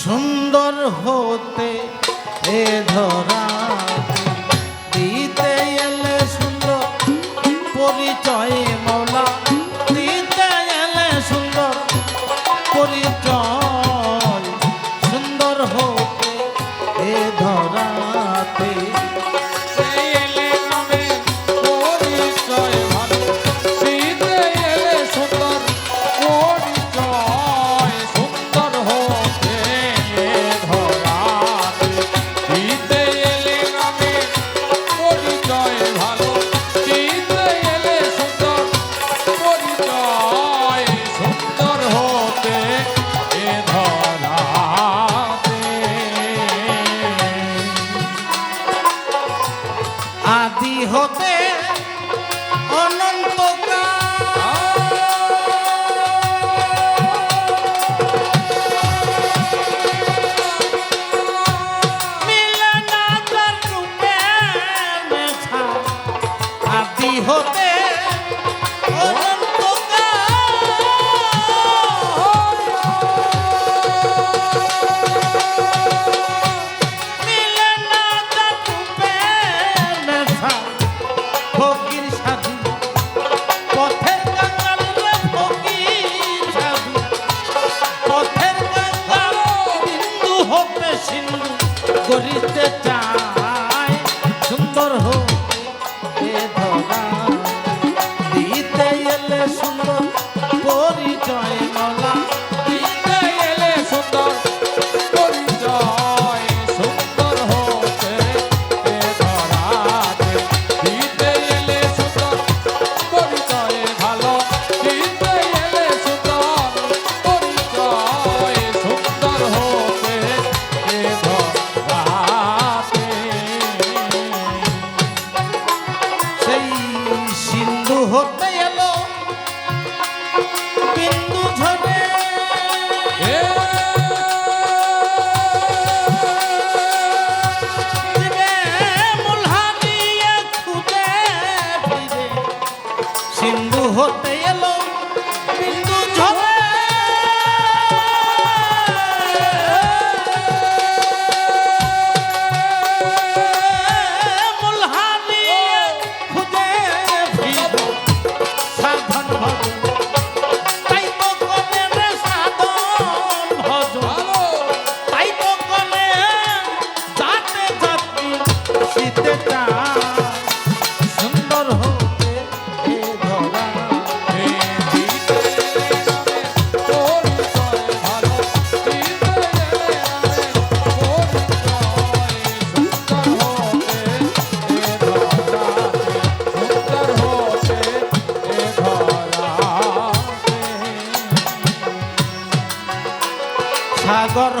সুন্দর হতে এ ধরা দিতে এলে সুন্দর পরিচয় মৌলা। দিতে এলে সুন্দর পরিচয়। সুন্দর হতে এ ধরাতে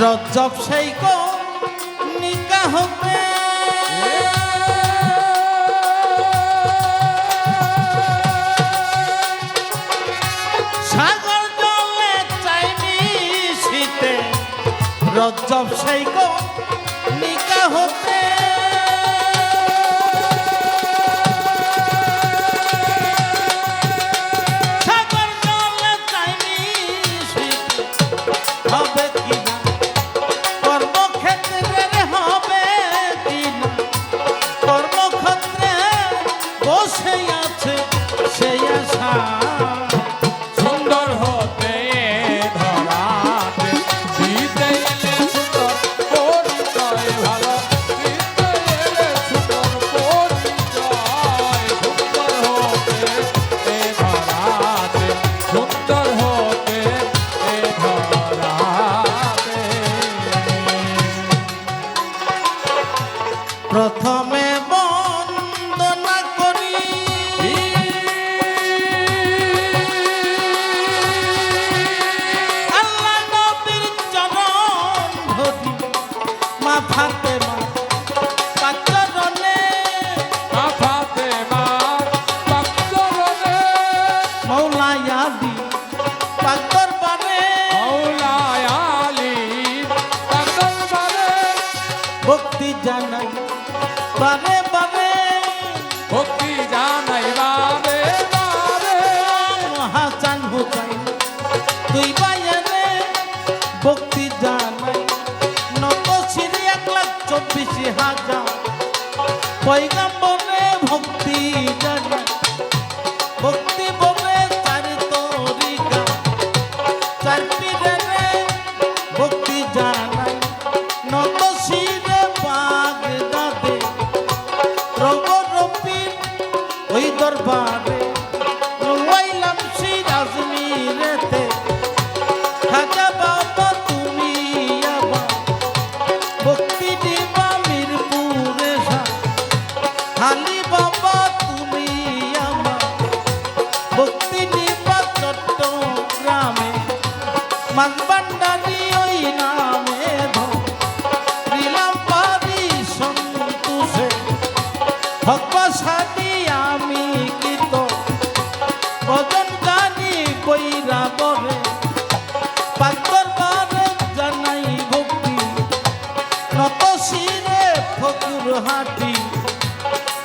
রজব সেই কো নিকা হতে সাগর জলে চাইনি শীতে রজব সেই কো নিকা হতে ভক্তি জানাই বারে বারে। ভক্তি জানাই বারে বারে। মহাচান হুকাই তুই বাজারে ভক্তি জানাই। নত সিরি এক লাখ চব্বিশ হাজার। পয়গাম্বর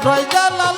রয় জালাল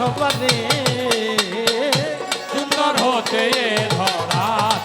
সবারে সুন্দর হতে ধরাত।